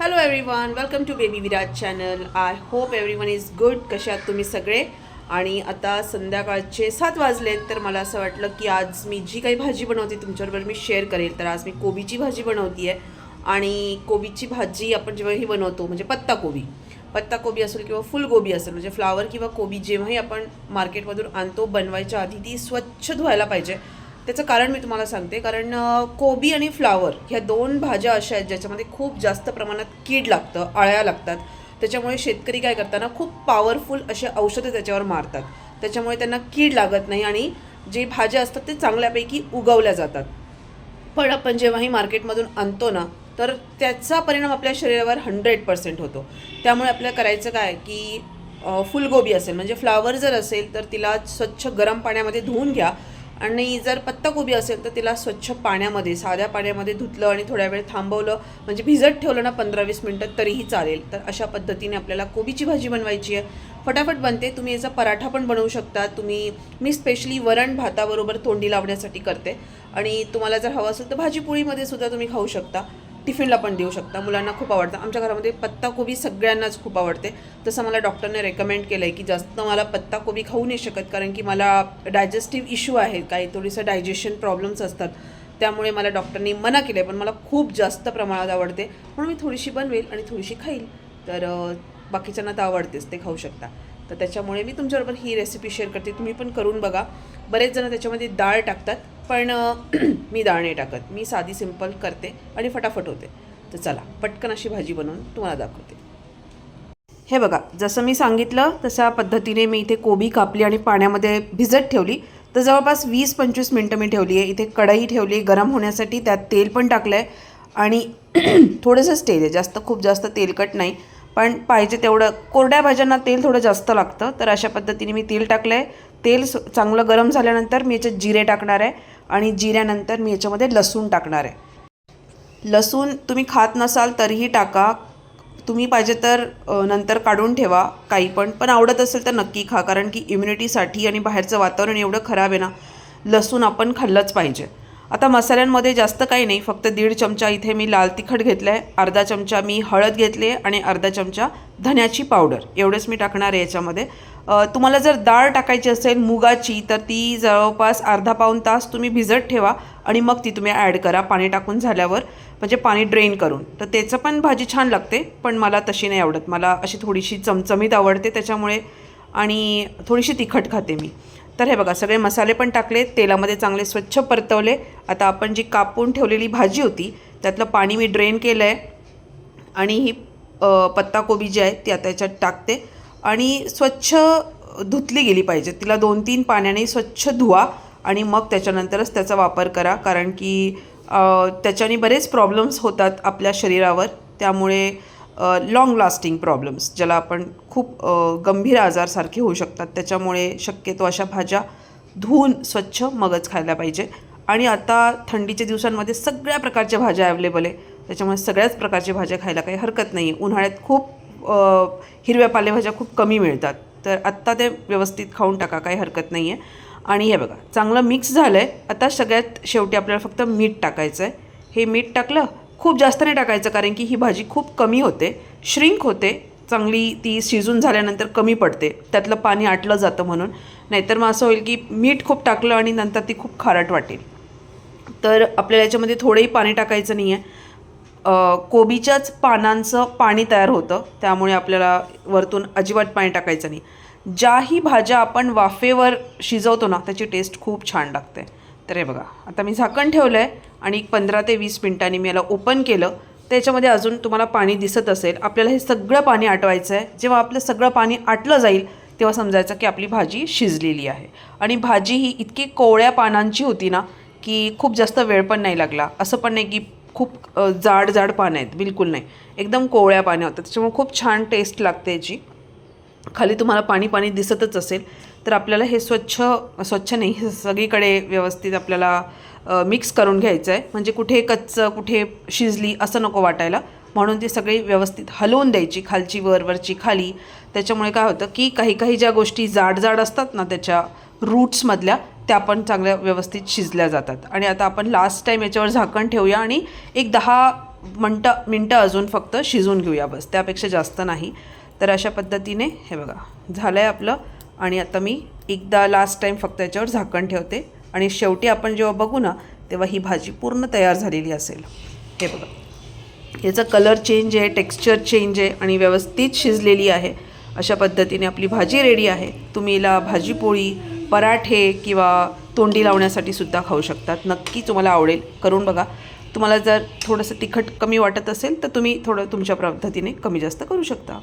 Hello everyone welcome to baby Viraj channel I hope everyone is good कशात आहात तुम्ही सगळे? आणि आता संध्याकाळचे सात वाजलेत तर मला असं वाटलं की आज मी जी काही भाजी बनवते तुमच्याबरोबर मी शेअर करेल. तर आज मी कोबीची भाजी बनवती आहे आणि कोबीची भाजी आपण जेव्हाही बनवतो म्हणजे पत्ता कोबी. पत्ता कोबी असेल किंवा फुलगोबी असेल म्हणजे फ्लावर किंवा कोबी जेव्हाही आपण मार्केटमधून आणतो बनवायच्या आधी ती स्वच्छ धुवायला पाहिजे. त्याचं कारण मी तुम्हाला सांगते. कारण कोबी आणि फ्लावर ह्या दोन भाज्या अशा आहेत ज्याच्यामध्ये खूप जास्त प्रमाणात कीड लागतं अळ्या लागतात. त्याच्यामुळे शेतकरी काय करताना खूप पॉवरफुल असे औषधं त्याच्यावर मारतात. त्याच्यामुळे त्यांना कीड लागत नाही आणि जे भाज्या असतात ते चांगल्यापैकी उगवल्या जातात. पण आपण जेव्हाही मार्केटमधून आणतो ना तर त्याचा परिणाम आपल्या शरीरावर हंड्रेड पर्सेंट होतो. त्यामुळे आपल्याला करायचं काय की फुलगोबी असेल म्हणजे फ्लावर जर असेल तर तिला स्वच्छ गरम पाण्यामध्ये धुवून घ्या. आणि जर पत्ताकोबी असेल तर तिला स्वच्छ पाण्यामध्ये साध्या पाण्यामध्ये धुतलं आणि थोड्या वेळ थांबवलं म्हणजे भिजत ठेवलं ना पंधरा वीस मिनटं तरीही चालेल. तर अशा पद्धतीने आपल्याला कोबीची भाजी बनवायची आहे. फटाफट बनते. तुम्ही याचा पराठा पण बनवू शकता. तुम्ही मी स्पेशली वरण भाताबरोबर तोंडी लावण्यासाठी करते. आणि तुम्हाला जर हवं असेल तर भाजीपोळीमध्ये सुद्धा तुम्ही खाऊ शकता. टिफिनला पण देऊ शकता. मुलांना खूप आवडतं. आमच्या घरामध्ये पत्ताकोबी सगळ्यांनाच खूप आवडते. तसं मला डॉक्टरने रेकमेंड केलं आहे की जास्त मला पत्ताकोबी खाऊ नाही शकत कारण की मला डायजेस्टिव्ह इश्यू आहे. काही थोडीसं डायजेशन प्रॉब्लेम्स असतात. त्यामुळे मला डॉक्टरनी मना केलं आहे पण मला खूप जास्त प्रमाणात आवडते. म्हणून मी थोडीशी बनवेल आणि थोडीशी खाईल. तर बाकीच्यांना तर आवडतेच ते खाऊ शकता. तर त्याच्यामुळे मी तुमच्याबरोबर ही रेसिपी शेअर करते. तुम्ही पण करून बघा. बरेच जण त्याच्यामध्ये डाळ टाकतात. पण मी डाळ नाही टाकत. मी साधी सिंपल करते आणि फटाफट होते. तर चला पटकन अशी भाजी बनवून तुम्हाला दाखवते. हे बघा जसं मी सांगितलं तशा पद्धतीने मी इथे कोबी कापली आणि पाण्यामध्ये भिजत ठेवली. तर जवळपास वीस पंचवीस मिनटं मी ठेवली आहे. इथे कढई ठेवली आहे गरम होण्यासाठी त्यात तेल पण टाकलं आहे आणि थोडंसंच तेल आहे. जास्त खूप जास्त तेलकट नाही. पण पाहिजे तेवढं. कोरड्या भाज्यांना तेल थोडं जास्त लागतं. तर अशा पद्धतीने मी तेल टाकलं आहे तेल स- चांगलं गरम झाल्यानंतर मी याच्यात जिरे टाकणार आहे आणि जिऱ्यानंतर मी याच्यामध्ये लसूण टाकणार आहे. लसूण तुम्ही खात नसाल तरीही टाका. तुम्ही पाहिजे तर नंतर काढून ठेवा. काही पण. पण आवडत असेल तर नक्की खा. कारण की इम्युनिटीसाठी आणि बाहेरचं वातावरण एवढं खराब आहे ना लसूण आपण खाल्लंच पाहिजे. आता मसाल्यांमध्ये जास्त काही नाही फक्त दीड चमचा इथे मी लाल तिखट घेतलं आहे अर्धा चमचा मी हळद घेतली आहे आणि अर्धा चमचा धन्याची पावडर. एवढंच मी टाकणार आहे याच्यामध्ये. तुम्हाला जर डाळ टाकायची असेल मुगाची तर ती जवळपास अर्धा पाऊण तास तुम्ही भिजत ठेवा आणि मग ती तुम्ही ॲड करा पाणी टाकून झाल्यावर म्हणजे पाणी ड्रेन करून. तर त्याचं पण भाजी छान लागते पण मला तशी नाही आवडत. मला अशी थोडीशी चमचमीत आवडते त्याच्यामुळे आणि थोडीशी तिखट खाते मी. तर हे बघा सगळे मसाले पण टाकले तेलामध्ये चांगले स्वच्छ परतवले. आता आपण जी कापून ठेवलेली भाजी होती त्यातलं पाणी मी ड्रेन केलं आहे आणि ही पत्ताकोबी जी आहे ती आता याच्यात टाकते. आणि स्वच्छ धुतली गेली पाहिजे. तिला दोन तीन पाण्याने स्वच्छ धुवा आणि मग त्याच्यानंतरच त्याचा वापर करा. कारण की त्याच्याने बरेच प्रॉब्लेम्स होतात आपल्या शरीरावर. त्यामुळे लाँग लास्टिंग प्रॉब्लेम्स ज्याला आपण खूप गंभीर आजारसारखे होऊ शकतात. त्याच्यामुळे शक्यतो अशा भाज्या धुवून स्वच्छ मगच खायला पाहिजे. आणि आता थंडीच्या दिवसांमध्ये सगळ्या प्रकारच्या भाज्या अवेलेबल आहे. त्याच्यामुळे सगळ्याच प्रकारच्या भाज्या खायला काही हरकत नाही आहे उन्हाळ्यात खूप हिरव्या पालेभाज्या खूप कमी मिळतात. तर आत्ता ते व्यवस्थित खाऊन टाका काही हरकत नाही आहे आणि हे बघा चांगलं मिक्स झालं आहे आता सगळ्यात शेवटी आपल्याला फक्त मीठ टाकायचं आहे हे मीठ टाकलं खूप जास्त नाही टाकायचं कारण की ही भाजी खूप कमी होते. श्रिंक होते. चांगली ती शिजून झाल्यानंतर कमी पडते. त्यातलं पाणी आटलं जातं म्हणून. नाहीतर मग असं होईल की मीठ खूप टाकलं आणि नंतर ती खूप खारट वाटेल. तर आपल्याला याच्यामध्ये थोडंही पाणी टाकायचं नाही आहे कोबीच्याच पानांचं पाणी तयार होतं. त्यामुळे आपल्याला वरतून अजिबात पाणी टाकायचं नाही. ज्याही भाज्या आपण वाफेवर शिजवतो ना त्याची टेस्ट खूप छान लागते. तर हे बघा आता मी झाकण ठेवलं आहे आणि एक पंधरा ते वीस मिनटांनी मी याला ओपन केलं. त्याच्यामध्ये अजून तुम्हाला पाणी दिसत असेल. आपल्याला हे सगळं पाणी आटवायचं आहे जेव्हा आपलं सगळं पाणी आटलं जाईल तेव्हा समजायचं की आपली भाजी शिजलेली आहे. आणि भाजी ही इतकी कोवळ्या पानांची होती ना की खूप जास्त वेळ पण नाही लागला. असं पण नाही की खूप जाड जाड पानं आहेत. बिलकुल नाही. एकदम कोवळ्या पानं होतात त्याच्यामुळे खूप छान टेस्ट लागते याची. खाली तुम्हाला पाणी पाणी दिसतच असेल. तर आपल्याला हे स्वच्छ स्वच्छ नाही हे सगळीकडे व्यवस्थित आपल्याला मिक्स करून घ्यायचं आहे म्हणजे कुठे कच्चं कुठे शिजली असं नको वाटायला. म्हणून ती सगळी व्यवस्थित हलवून द्यायची खालची वरवरची खाली. त्याच्यामुळे काय होतं की काही काही ज्या गोष्टी जाड जाड असतात ना त्याच्या रूट्समधल्या त्या पण चांगल्या व्यवस्थित शिजल्या जातात. आणि आता आपण लास्ट टाईम याच्यावर झाकण ठेवूया आणि एक दहा मिनटं मिनटं अजून फक्त शिजून घेऊया बस. त्यापेक्षा जास्त नाही. तर अशा पद्धतीने हे बघा झालं आहे आपलं आणि आता मी एकदा लास्ट टाईम फक्त याच्यावर झाकण ठेवते. आणि शेवटी आपण जेव्हा बघू ना तेव्हा ही भाजी पूर्ण तयार झालेली असेल. हे बघा. याचा कलर चेंज आहे टेक्स्चर चेंज आहे आणि व्यवस्थित शिजलेली आहे. अशा पद्धतीने आपली भाजी रेडी आहे. तुम्ही हिला भाजीपोळी पराठे किंवा तोंडी लावण्यासाठी सुद्धा खाऊ शकतात. नक्की तुम्हाला आवडेल. करून बघा. तुम्हाला जर थोडंसं तिखट कमी वाटत असेल तर तुम्ही थोडं तुमच्या पद्धतीने कमी जास्त करू शकता.